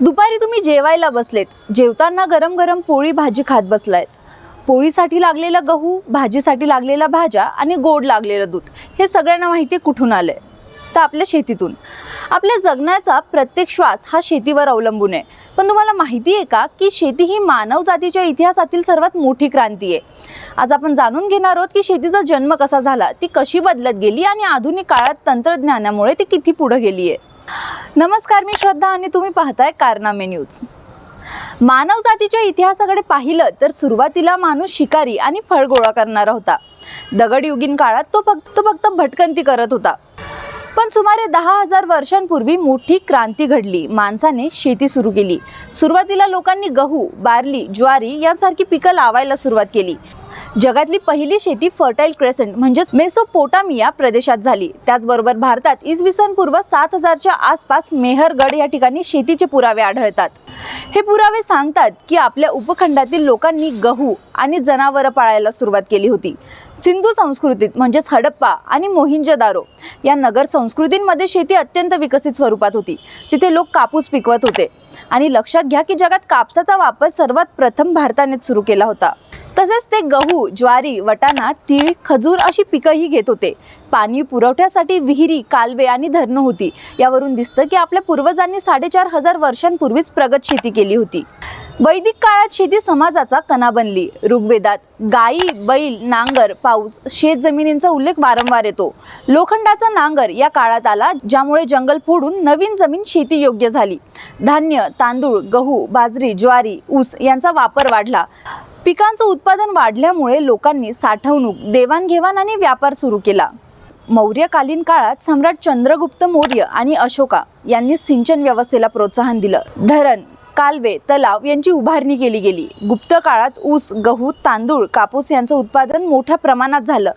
दुपारी तुम्ही जेवायला बसलेत. जेवताना गरम गरम पोळी भाजी खात बसलायत. पोळीसाठी लागलेला गहू भाजीसाठी लागलेल्या भाज्या आणि गोड लागलेलं दूध हे सगळ्यांना माहिती कुठून कुठून आलंय. तर आपल्या शेतीतून. आपल्या जगण्याचा प्रत्येक श्वास हा शेतीवर अवलंबून आहे. पण तुम्हाला माहिती आहे का की शेती ही मानव जातीच्या इतिहासातील सर्वात मोठी क्रांती आहे. आज आपण जाणून घेणार आहोत की शेतीचा जन्म कसा झाला ती कशी बदलत गेली आणि आधुनिक काळात तंत्रज्ञानामुळे ती किती पुढे गेली आहे नमस्कार मी श्रद्धा आणि तुम्ही पाहताय कारनामे न्यूज. मानव जातीच्या इतिहासाकडे पाहिलं तर सुरुवातीला माणूस शिकारी आणि फळ गोळा करणारा होता. दगडयुगीन काळात तो फक्त तो फक्त भटकंती करत होता. पण सुमारे दहा हजार वर्षांपूर्वी मोठी क्रांती घडली. माणसाने शेती सुरू केली. सुरुवातीला लोकांनी गहू बार्ली ज्वारी यांसारखी पिकं लावायला सुरुवात केली. जगातली पहिली शेती फर्टाईल क्रेसेंट म्हणजेच मेसोपोटामिया प्रदेशात झाली. त्याचबरोबर भारतात इसवी सन पूर्व सात हजारच्या आसपास मेहरगड या ठिकाणी शेतीचे पुरावे आढळतात. हे पुरावे सांगतात की आपल्या उपखंडातील लोकांनी गहू आणि जनावरं पाळायला सुरुवात केली होती. सिंधू संस्कृतीत म्हणजेच हडप्पा आणि मोहिंजदारो या नगर संस्कृतींमध्ये शेती अत्यंत विकसित स्वरूपात होती. तिथे लोक कापूस पिकवत होते. आणि लक्षात घ्या की जगात कापसाचा वापर सर्वात प्रथम भारतानेच सुरू केला होता. तसेच ते गहू ज्वारी वटाणा तीळ खजूर अशी पिकंही घेत होते. पाणी पुरवठ्यासाठी विहिरी कालवे आणि धरणं होती. यावरून दिसतं की आपल्या पूर्वजांनी साडेचार हजार वर्षांपूर्वीच प्रगत शेती केली होती. वैदिक काळात शेती समाजाचा कणा बनली. ऋग्वेदात गायी बैल नांगर पाऊस शेत जमिनींचा उल्लेख वारंवार येतो. लोखंडाचा नांगर या काळात आला ज्यामुळे जंगल फोडून नवीन जमीन शेती योग्य झाली. धान्य तांदूळ गहू बाजरी ज्वारी ऊस यांचा वापर वाढला. पिकांचं उत्पादन वाढल्यामुळे लोकांनी साठवणूक देवाणघेवाण आणि व्यापार सुरू केला. मौर्यकालीन काळात सम्राट चंद्रगुप्त मौर्य आणि अशोका यांनी सिंचन व्यवस्थेला प्रोत्साहन दिलं. धरण कालवे तलाव यांची उभारणी केली गेली. गुप्त काळात ऊस गहू तांदूळ कापूस यांचं उत्पादन मोठ्या प्रमाणात झालं.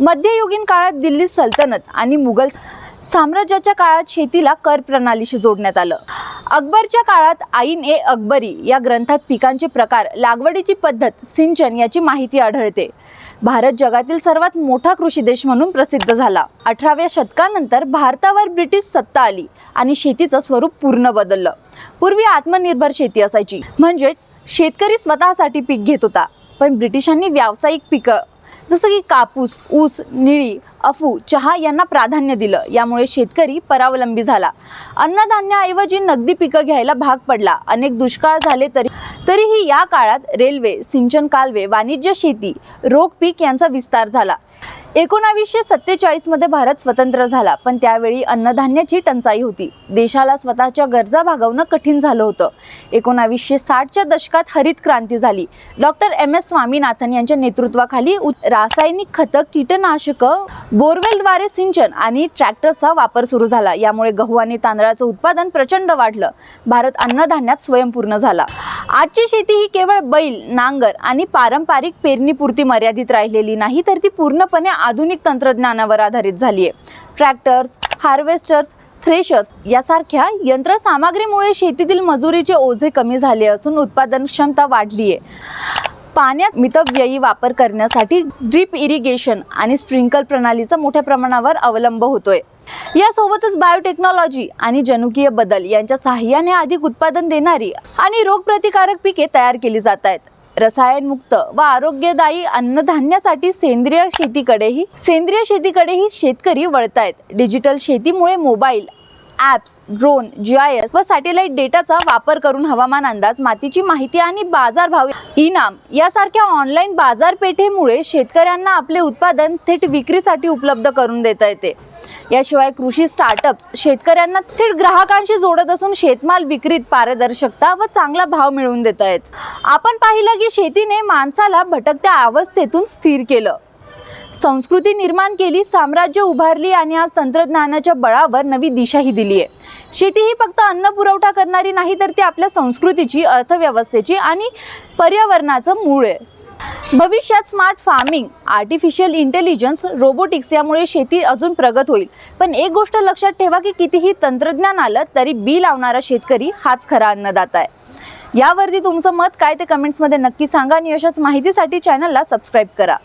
मध्ययुगीन काळात दिल्ली सल्तनत आणि मुघल साम्राज्याच्या काळात शेतीला कर प्रणालीशी जोडण्यात आलं. अकबरच्या काळात आईन ए अकबरी या ग्रंथात पिकांचे प्रकार लागवडीची पद्धत सिंचन याची माहिती आढळते. भारत जगातील सर्वात मोठा कृषी देश म्हणून प्रसिद्ध झाला. अठराव्या शतकानंतर भारतावर ब्रिटिश सत्ता आली आणि शेतीचं स्वरूप पूर्ण बदललं. पूर्वी आत्मनिर्भर शेती असायची. म्हणजेच शेतकरी स्वतःसाठी पीक घेत होता. पण ब्रिटिशांनी व्यावसायिक पिकं जसं की कापूस ऊस निळी अफू चहा यांना प्राधान्य दिलं. यामुळे शेतकरी परावलंबी झाला. अन्नधान्याऐवजी नगदी पिकं घ्यायला भाग पडला. अनेक दुष्काळ झाले तरी तरीही या काळात रेल्वे सिंचन कालवे वाणिज्य शेती रोख पीक यांचा विस्तार झाला. एकोणावीसशे सत्तेचाळीसमध्ये भारत स्वतंत्र झाला पण त्यावेळी अन्नधान्याची टंचाई होती. देशाला स्वतःच्या गरजा भागवणं कठीण झालं होतं. एकोणावीसशे साठच्या दशकात हरित क्रांती झाली. Doctor M. एस. स्वामीनाथन यांच्या नेतृत्वाखाली रासायनिक खतं कीटनाशकं बोरवेलद्वारे सिंचन आणि ट्रॅक्टरचा वापर सुरू झाला. यामुळे गहू आणि तांदळाचं उत्पादन प्रचंड वाढलं. भारत अन्नधान्यात स्वयंपूर्ण झाला. आजची शेती ही केवळ बैल नांगर आणि पारंपरिक पेरणीपुरती मर्यादित राहिलेली नाही तर ती पूर्णपणे आधुनिक तंत्रज्ञानावर आधारित झाली आहे ट्रॅक्टर्स हार्वेस्टर्स थ्रेशर्स यासारख्या यंत्रसामग्रीमुळे शेतीतील मजुरीचे ओझे कमी झाले असून उत्पादन क्षमता वाढली आहे पाण्यात मितव्ययी वापर करण्यासाठी ड्रीप इरिगेशन आणि स्प्रिंकल प्रणालीचा मोठ्या प्रमाणावर अवलंब होतोय. यासोबतच बायोटेक्नॉलॉजी आणि जनुकीय बदल यांच्या सहाय्याने अधिक उत्पादन देणारी आणि रोगप्रतिकारक पिके तयार केली जात आहेत. रसायनमुक्त व आरोग्यदायी अन्नधान्यासाठी सेंद्रिय शेतीकडेही सेंद्रिय शेतीकडेही शेतकरी वळतायत. डिजिटल शेतीमुळे mobile apps drone G I S व सॅटेलाइट डेटाचा वापर करून हवामान अंदाज मातीची माहिती आणि बाजारभाव इनाम यासारख्या ऑनलाईन बाजारपेठेमुळे शेतकऱ्यांना आपले उत्पादन थेट विक्रीसाठी उपलब्ध करून देता येते. याशिवाय कृषी स्टार्टअप्स शेतकऱ्यांना थेट ग्राहकांशी जोडत असून शेतमाल विक्रीत पारदर्शकता व चांगला भाव मिळवून देत आहेत. आपण पाहिलं की शेतीने माणसाला भटकत्या अवस्थेतून स्थिर केलं. संस्कृती निर्माण केली साम्राज्य उभारली आणि आज तंत्रज्ञानाच्या बळावर नवी दिशाही दिली आहे शेती ही फक्त अन्न पुरवठा करणारी नाही तर ती आपल्या संस्कृतीची अर्थव्यवस्थेची आणि पर्यावरणाचं मूळ आहे. भविष्यात smart farming artificial intelligence robotics यामुळे शेती अजून प्रगत होईल. पण एक गोष्ट लक्षात ठेवा की कितीही तंत्रज्ञान आलं तरी बी लावणारा शेतकरी हाच खरा अन्नदाता आहे. यावरती तुमचं मत काय ते कमेंट्समध्ये नक्की सांगा आणि अशाच माहितीसाठी चॅनलला सबस्क्राईब करा.